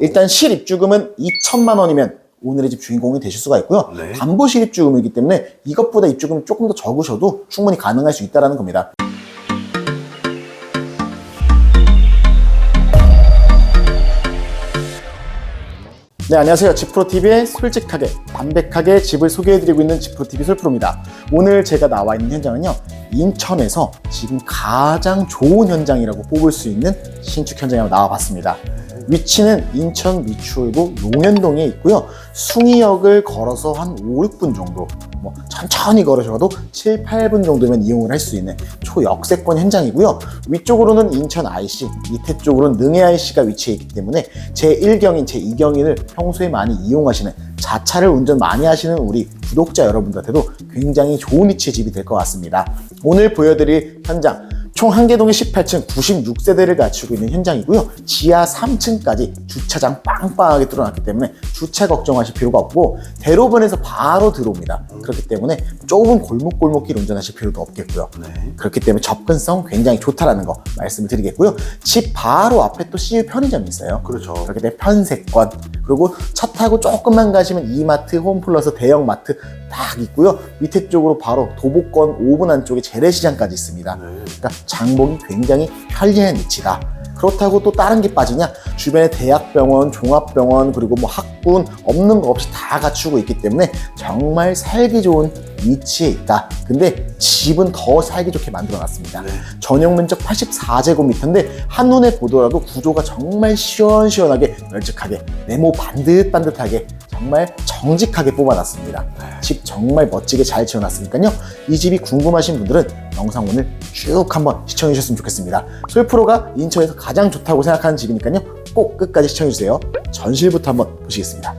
일단 실입주금은 2천만 원이면 오늘의 집 주인공이 되실 수가 있고요. 네. 담보 실입주금이기 때문에 이것보다 입주금이 조금 더 적으셔도 충분히 가능할 수 있다는 겁니다. 네, 안녕하세요. 지프로TV의 솔직하게, 담백하게 집을 소개해드리고 있는 지프로TV 솔프로입니다. 오늘 제가 나와 있는 현장은요, 인천에서 지금 가장 좋은 현장이라고 뽑을 수 있는 신축 현장에 나와 봤습니다. 위치는 인천 미추홀구 용현동에 있고요. 숭이역을 걸어서 한 5, 6분 정도, 뭐 천천히 걸으셔도 7, 8분 정도면 이용을 할 수 있는 초역세권 현장이고요. 위쪽으로는 인천 IC, 밑에 쪽으로는 능해 IC가 위치해 있기 때문에 제1경인, 제2경인을 평소에 많이 이용하시는 자차를 운전 많이 하시는 우리 구독자 여러분들한테도 굉장히 좋은 위치의 집이 될 것 같습니다. 오늘 보여드릴 현장, 총 한개동에 18층 96세대를 갖추고 있는 현장이고요. 지하 3층까지 주차장 빵빵하게 뚫어놨기 때문에 주차 걱정하실 필요가 없고 대로변에서 바로 들어옵니다. 그렇기 때문에 좁은 골목골목길 운전하실 필요도 없겠고요. 네. 그렇기 때문에 접근성 굉장히 좋다라는 거 말씀을 드리겠고요. 집 바로 앞에 또 CU 편의점이 있어요. 그렇죠. 그렇기 때문에 편세권 그리고 차 타고 조금만 가시면 이마트, 홈플러스, 대형마트 딱 있고요. 밑에 쪽으로 바로 도보권 5분 안쪽에 재래시장까지 있습니다. 네. 그러니까 장복이 굉장히 편리한 위치다. 그렇다고 또 다른 게 빠지냐? 주변에 대학병원, 종합병원, 그리고 뭐 학군 없는 거 없이 다 갖추고 있기 때문에 정말 살기 좋은 위치에 있다. 근데 집은 더 살기 좋게 만들어 놨습니다. 네. 전용 면적 84제곱미터인데 한눈에 보더라도 구조가 정말 시원시원하게 널찍하게 네모 반듯반듯하게 정말 정직하게 뽑아놨습니다. 집 정말 멋지게 잘 지어놨으니까요. 이 집이 궁금하신 분들은 영상 오늘 쭉 한번 시청해 주셨으면 좋겠습니다. 솔프로가 인천에서 가장 좋다고 생각하는 집이니까요. 꼭 끝까지 시청해 주세요. 전실부터 한번 보시겠습니다.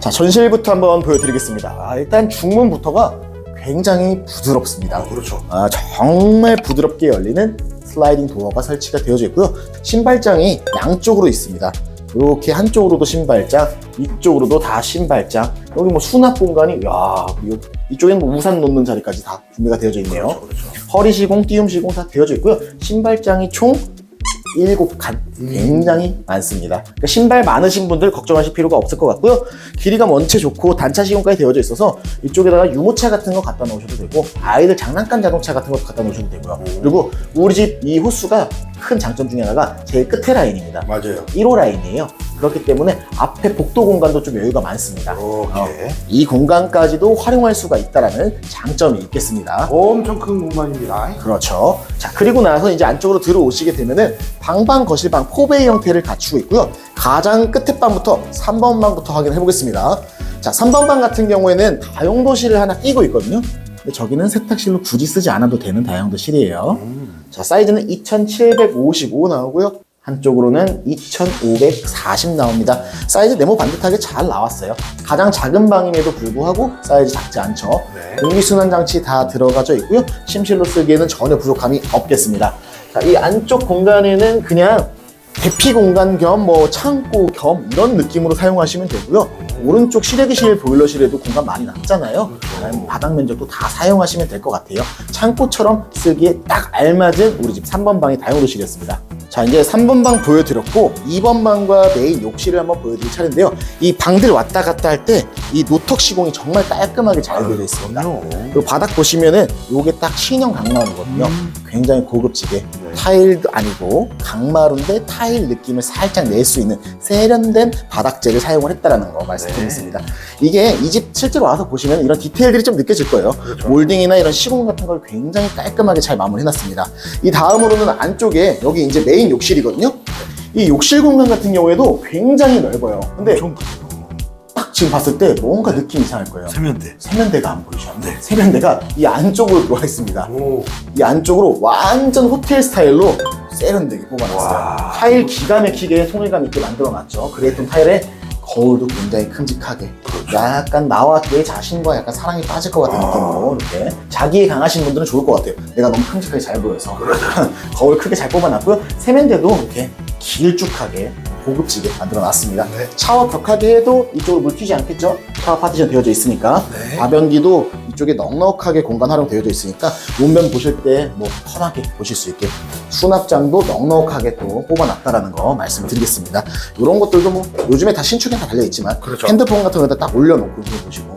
자, 전실부터 한번 보여드리겠습니다. 아, 일단 중문부터가 굉장히 부드럽습니다. 아, 그렇죠. 아, 정말 부드럽게 열리는 슬라이딩 도어가 설치가 되어져 있고요. 신발장이 양쪽으로 있습니다. 이렇게 한쪽으로도 신발장, 이쪽으로도 다 신발장. 여기 뭐 수납 공간이, 야, 이- 이쪽에는 뭐 우산 놓는 자리까지 다 준비가 되어져 있네요. 그렇죠. 그렇죠. 허리 시공, 띄움 시공 다 되어져 있고요. 신발장이 총 7칸 굉장히 많습니다. 그러니까 신발 많으신 분들 걱정하실 필요가 없을 것 같고요. 길이가 원체 좋고 단차 시공까지 되어져 있어서 이쪽에다가 유모차 같은 거 갖다 놓으셔도 되고 아이들 장난감 자동차 같은 것도 갖다 놓으셔도 되고요. 그리고 우리 집 이 호수가 큰 장점 중에 하나가 제일 끝에 라인입니다. 맞아요. 1호 라인이에요. 그렇기 때문에 앞에 복도 공간도 좀 여유가 많습니다. 이렇게. 이 공간까지도 활용할 수가 있다는 장점이 있겠습니다. 엄청 큰 공간입니다. 그렇죠. 자, 그리고 나서 이제 안쪽으로 들어오시게 되면은 방방, 거실방, 포베이 형태를 갖추고 있고요. 가장 끝에 방부터 3번 방부터 확인해 보겠습니다. 자, 3번 방 같은 경우에는 다용도실을 하나 끼고 있거든요. 근데 저기는 세탁실로 굳이 쓰지 않아도 되는 다용도 실이에요. 자, 사이즈는 2755 나오고요. 한쪽으로는 2540 나옵니다. 사이즈 네모 반듯하게 잘 나왔어요. 가장 작은 방임에도 불구하고 사이즈 작지 않죠. 네. 공기순환 장치 다 들어가져 있고요. 침실로 쓰기에는 전혀 부족함이 없겠습니다. 자, 이 안쪽 공간에는 그냥 대피 공간 겸 뭐 창고 겸 이런 느낌으로 사용하시면 되고요. 오른쪽 실외기실 보일러실에도 공간 많이 남잖아요. 그다음에 바닥 면적도 다 사용하시면 될 것 같아요. 창고처럼 쓰기에 딱 알맞은 우리 집 3번 방의 다용도실이었습니다. 자 이제 3번 방 보여드렸고 2번 방과 메인 욕실을 한번 보여드릴 차례인데요. 이 방들 왔다 갔다 할 때 이 노턱 시공이 정말 깔끔하게 잘 되어 있습니다. 그리고 바닥 보시면은 요게 딱 신형 강마루거든요. 굉장히 고급지게 타일도 아니고 강마루인데 타일 느낌을 살짝 낼 수 있는 세련된 바닥재를 사용을 했다라는 거 말씀드리겠습니다. 이게 이 집 실제로 와서 보시면 이런 디테일들이 좀 느껴질 거예요. 몰딩이나 이런 시공 같은 걸 굉장히 깔끔하게 잘 마무리해놨습니다. 이 다음으로는 안쪽에 여기 이제 메인 욕실이거든요. 이 욕실 공간 같은 경우에도 굉장히 넓어요. 근데 엄청 지금 봤을 때 뭔가 느낌이 이상할 거예요. 세면대. 세면대가 안 보이죠? 세면대가 이 안쪽으로 들어와 있습니다. 오. 이 안쪽으로 완전 호텔 스타일로 세련되게 뽑아놨어요. 와. 타일 기가 막히게 통일감 있게 만들어놨죠. 그레이톤 타일에 거울도 굉장히 큼직하게 그렇죠. 약간 나와 내 자신과 약간 사랑이 빠질 것 같은 아. 느낌으로 이렇게 자기에 강하신 분들은 좋을 것 같아요. 내가 너무 큼직하게 잘 보여서 그렇죠. 거울 크게 잘 뽑아놨고요. 세면대도 이렇게 길쭉하게 고급지게 만들어 놨습니다. 네. 샤워 격하게 해도 이쪽으로 물 튀지 않겠죠? 샤워 파티션 되어져 있으니까. 네. 다변기도 이쪽에 넉넉하게 공간 활용 되어져 있으니까 용변 보실 때 뭐 편하게 보실 수 있게 수납장도 넉넉하게 또 뽑아놨다라는 거 말씀드리겠습니다. 이런 것들도 뭐 요즘에 다 신축에 다 달려있지만 그렇죠. 핸드폰 같은 거에다 딱 올려놓고 보시고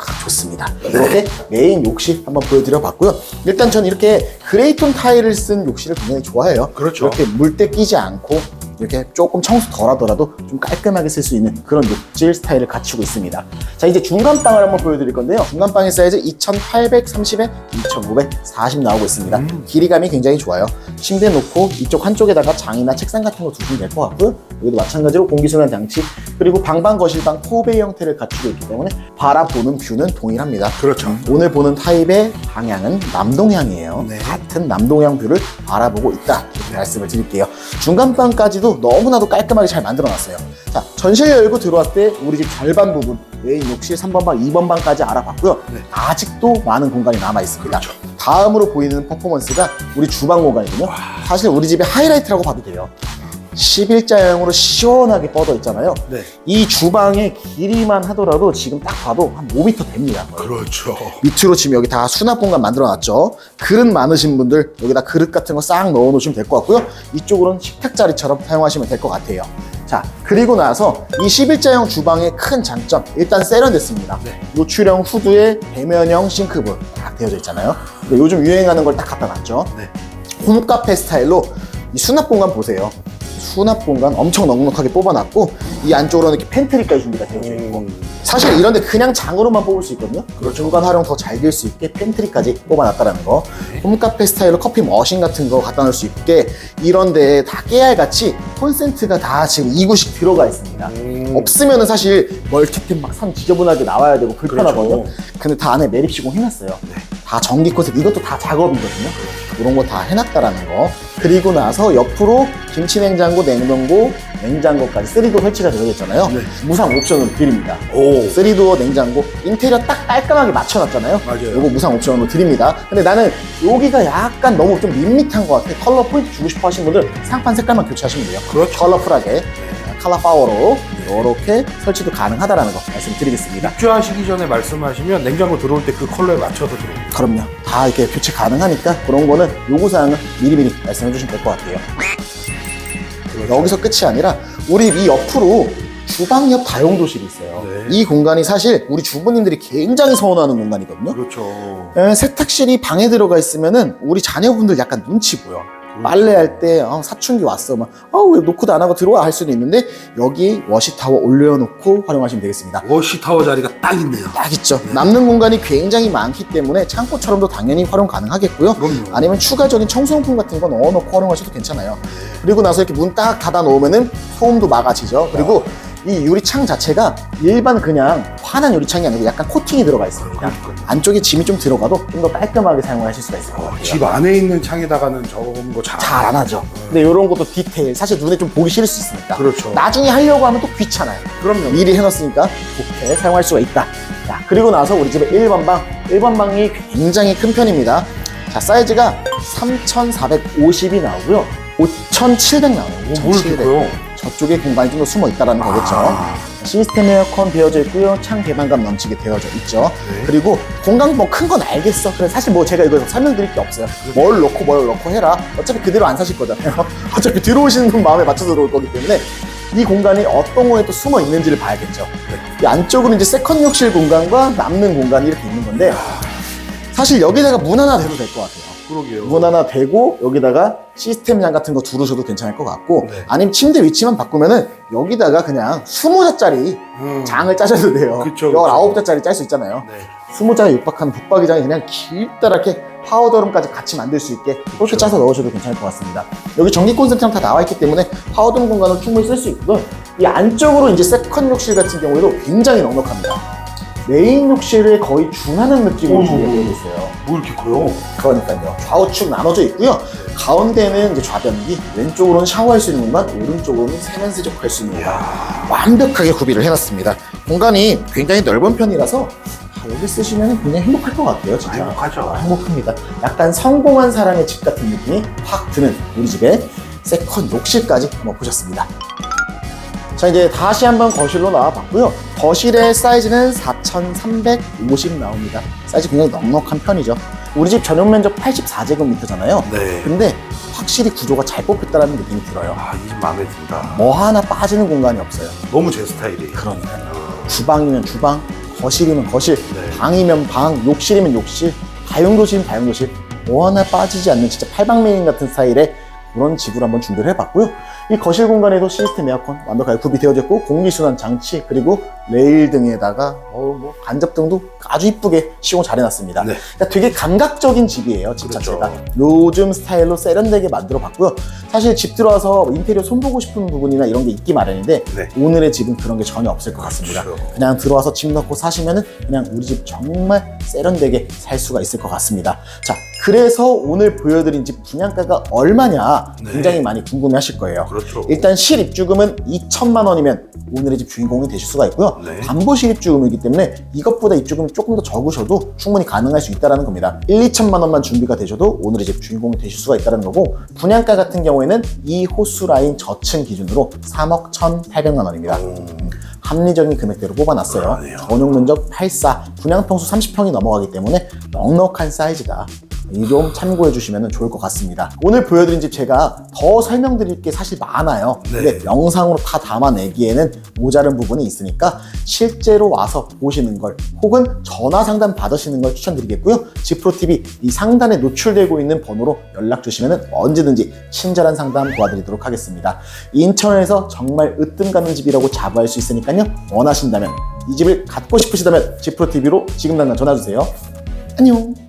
아, 좋습니다. 이렇게 메인 욕실 한번 보여드려 봤고요. 일단 저는 이렇게 그레이톤 타일을 쓴 욕실을 굉장히 좋아해요. 그렇죠. 이렇게 물때 끼지 않고 이렇게 조금 청소 덜 하더라도 좀 깔끔하게 쓸 수 있는 그런 욕실 스타일을 갖추고 있습니다. 자, 이제 중간방을 한번 보여드릴 건데요. 중간방의 사이즈 2830에 2540 나오고 있습니다. 음. 길이감이 굉장히 좋아요. 침대 놓고 이쪽 한쪽에다가 장이나 책상 같은 거 두시면 될 것 같고요. 여기도 마찬가지로 공기순환 장치 그리고 방방 거실방 포베이 형태를 갖추고 있기 때문에 바라보는 뷰는 동일합니다. 그렇죠. 오늘 보는 타입의 방향은 남동향이에요. 네. 같은 남동향 뷰를 바라보고 있다. 이렇게 말씀을 드릴게요. 중간방까지도 너무나도 깔끔하게 잘 만들어 놨어요. 자, 전실 열고 들어왔을 때 우리 집 절반 부분, 메인 욕실 3번 방, 2번 방까지 알아봤고요. 네. 아직도 많은 공간이 남아 있습니다. 그렇죠. 다음으로 보이는 퍼포먼스가 우리 주방 공간이거든요. 사실 우리 집의 하이라이트라고 봐도 돼요. 11자형으로 시원하게 뻗어 있잖아요. 네. 이 주방의 길이만 하더라도 지금 딱 봐도 한 5m 됩니다. 그렇죠. 밑으로 지금 여기 다 수납 공간 만들어 놨죠. 그릇 많으신 분들 여기다 그릇 같은 거 싹 넣어 놓으시면 될 것 같고요. 이쪽으로는 식탁 자리처럼 사용하시면 될 것 같아요. 자, 그리고 나서 이 11자형 주방의 큰 장점, 일단 세련됐습니다. 네. 노출형 후드에 배면형 싱크볼 딱 되어져 있잖아요. 근데 요즘 유행하는 걸 딱 갖다 놨죠. 네. 홈카페 스타일로 이 수납 공간 보세요. 수납 공간 엄청 넉넉하게 뽑아놨고 이 안쪽으로는 이렇게 팬트리까지 준비가 되어져 있고 사실 이런데 그냥 장으로만 뽑을 수 있거든요. 그렇죠. 공간 활용 더 잘 될 수 있게 팬트리까지 뽑아놨다라는 거. 네. 홈카페 스타일로 커피 머신 같은 거 갖다 놓을 수 있게 이런데 다 깨알같이 콘센트가 다 지금 2구씩 들어가 있습니다. 음. 없으면 은 사실 멀티템 막선 지저분하게 나와야 되고 불편하거든요. 그렇죠. 근데 다 안에 매립 시공 해놨어요. 다 전기 콘센트 이것도 다 작업이거든요. 이런 거 다 해놨다라는 거. 그리고 나서 옆으로 김치 냉장고, 냉동고, 냉장고까지 3도어 설치가 되어 있잖아요. 네. 무상 옵션으로 드립니다. 오. 3도어 냉장고 인테리어 딱 깔끔하게 맞춰놨잖아요. 맞아요. 이거 무상 옵션으로 드립니다. 근데 나는 여기가 약간 너무 좀 밋밋한 것 같아. 컬러 포인트 주고 싶어 하시는 분들 상판 색깔만 교체하시면 돼요. 그렇죠. 컬러풀하게 컬러 파워로 이렇게 설치도 가능하다라는 거 말씀드리겠습니다. 입주하시기 전에 말씀하시면 냉장고 들어올 때 그 컬러에 맞춰서 들어옵니다. 그럼요. 다 이렇게 교체 가능하니까 그런 거는 요구사항은 미리미리 말씀해 주시면 될 것 같아요. 그렇죠. 여기서 끝이 아니라 우리 이 옆으로 주방 옆 다용도실이 있어요. 네. 이 공간이 사실 우리 주부님들이 굉장히 선호하는 공간이거든요. 그렇죠. 에, 세탁실이 방에 들어가 있으면은 우리 자녀분들 약간 눈치 보여. 빨래할 때 어, 사춘기 왔어 막어왜 노크도 안 하고 들어와 할 수도 있는데 여기 워시타워 올려놓고 활용하시면 되겠습니다. 워시타워 자리가 딱 있네요. 딱 있죠. 남는 공간이 굉장히 많기 때문에 창고처럼도 당연히 활용 가능하겠고요. 그럼요. 아니면 추가적인 청소용품 같은 거 넣어놓고 활용하셔도 괜찮아요. 그리고 나서 이렇게 문 딱 닫아 놓으면은 소음도 막아지죠. 그리고 이 유리창 자체가 일반 그냥 환한 유리창이 아니고 약간 코팅이 들어가 있습니다. 그러니까요. 안쪽에 짐이 좀 들어가도 좀 더 깔끔하게 사용하실 수가 있을 것 같아요. 집 안에 있는 창에다가는 저런 거 잘. 잘 안 하죠. 근데 이런 것도 디테일 사실 눈에 좀 보기 싫을 수 있으니까. 그렇죠. 나중에 하려고 하면 또 귀찮아요. 그럼요. 미리 해놨으니까 좋게 사용할 수가 있다. 자, 그리고 나서 우리 집의 1번 방. 1번 방이 굉장히 큰 편입니다. 자, 사이즈가 3,450이 나오고요. 5,700 나와요. 오, 뭐 이렇게 5,700. 커요? 저쪽에 공간이 좀 더 숨어 있다는 거겠죠. 아. 시스템 에어컨 되어져 있고요. 창 개방감 넘치게 되어져 있죠. 네. 그리고 공간 뭐 큰 건 알겠어. 그래 사실 뭐 제가 이거 설명드릴 게 없어요. 뭘 넣고 뭘 넣고 해라. 어차피 그대로 안 사실 거잖아요. 어차피 들어오시는 분 마음에 맞춰서 들어올 거기 때문에 이 공간이 어떤 거에 또 숨어 있는지를 봐야겠죠. 이 안쪽으로 이제 세컨 욕실 공간과 남는 공간이 이렇게 있는 건데 사실 여기다가 문 하나 대도 될 것 같아요. 그러게요. 문 하나 대고 여기다가 시스템장 같은 거 두르셔도 괜찮을 것 같고 네. 아니면 침대 위치만 바꾸면은 여기다가 그냥 20자짜리 음. 장을 짜셔도 돼요. 그쵸, 그쵸. 19자짜리 짤 수 있잖아요. 네. 20자에 육박한 붙박이장이 그냥 길다랗게 파우더룸까지 같이 만들 수 있게 그렇게. 짜서 넣으셔도 괜찮을 것 같습니다. 여기 전기 콘센트랑 다 나와 있기 때문에 파우더룸 공간을 충분히 쓸 수 있고요. 이 안쪽으로 이제 세컨 욕실 같은 경우에도 굉장히 넉넉합니다. 메인 욕실에 거의 준하는 느낌으로 오. 준비가 되어 있어요. 뭐 이렇게 커요? 그러니까요. 좌우측 나눠져 있고요. 가운데는 이제 좌변기, 왼쪽으로는 샤워할 수 있는 공간, 오른쪽으로는 세면 세척할 수 있는 공간. 완벽하게 구비를 해놨습니다. 공간이 굉장히 넓은 편이라서 아, 여기 쓰시면 굉장히 행복할 것 같아요. 진짜. 행복하죠. 아, 행복합니다. 약간 성공한 사람의 집 같은 느낌이 확 드는 우리 집의 세컨 욕실까지 한번 보셨습니다. 자 이제 다시 한번 거실로 나와봤고요. 거실의 사이즈는 4,350 나옵니다. 사이즈 굉장히 넉넉한 편이죠. 우리 집 전용 면적 84제곱미터잖아요. 네. 근데 확실히 구조가 잘 뽑혔다는 느낌이 들어요. 아, 이 집 마음에 든다. 뭐 하나 빠지는 공간이 없어요. 너무 제 스타일이에요. 그러니까요. 주방이면 주방, 거실이면 거실, 네. 방이면 방, 욕실이면 욕실, 다용도실이면 다용도실, 뭐 하나 빠지지 않는 진짜 팔방미인 같은 스타일의 그런 집으로 한번 준비를 해봤고요. 이 거실 공간에도 시스템 에어컨 완벽하게 구비 되어져 있고 공기순환 장치 그리고 레일 등에다가 어, 뭐 간접 등도 아주 이쁘게 시공 잘 해놨습니다. 네. 그러니까 되게 감각적인 집이에요, 집 그렇죠. 자체가. 요즘 스타일로 세련되게 만들어 봤고요. 사실 집 들어와서 인테리어 손보고 싶은 부분이나 이런 게 있기 마련인데 네. 오늘의 집은 그런 게 전혀 없을 것 같습니다. 그렇죠. 그냥 들어와서 집 넣고 사시면은 그냥 우리 집 정말 세련되게 살 수가 있을 것 같습니다. 자, 그래서 오늘 보여드린 집 분양가가 얼마냐 네. 굉장히 많이 궁금해 하실 거예요. 그렇죠. 일단 실입주금은 2천만 원이면 오늘의 집 주인공이 되실 수가 있고요. 네. 담보 실입주금이기 때문에 이것보다 입주금이 조금 더 적으셔도 충분히 가능할 수 있다는 겁니다. 1, 2천만 원만 준비가 되셔도 오늘의 집 주인공이 되실 수가 있다는 거고 분양가 같은 경우에는 이 호수 라인 저층 기준으로 3억 1,800만 원입니다. 음, 합리적인 금액대로 뽑아놨어요. 전용 면적 84, 분양 평수 30평이 넘어가기 때문에 넉넉한 사이즈다. 이좀 참고해 주시면 좋을 것 같습니다. 오늘 보여드린 집 제가 더 설명드릴 게 사실 많아요. 네. 근데 영상으로 다 담아내기에는 모자른 부분이 있으니까 실제로 와서 보시는 걸 혹은 전화 상담 받으시는 걸 추천드리겠고요. 지프로TV 이 상단에 노출되고 있는 번호로 연락 주시면 언제든지 친절한 상담 도와드리도록 하겠습니다. 인천에서 정말 으뜸 가는 집이라고 자부할 수 있으니까요. 원하신다면 이 집을 갖고 싶으시다면 지프로TV로 지금 당장 전화 주세요. 안녕.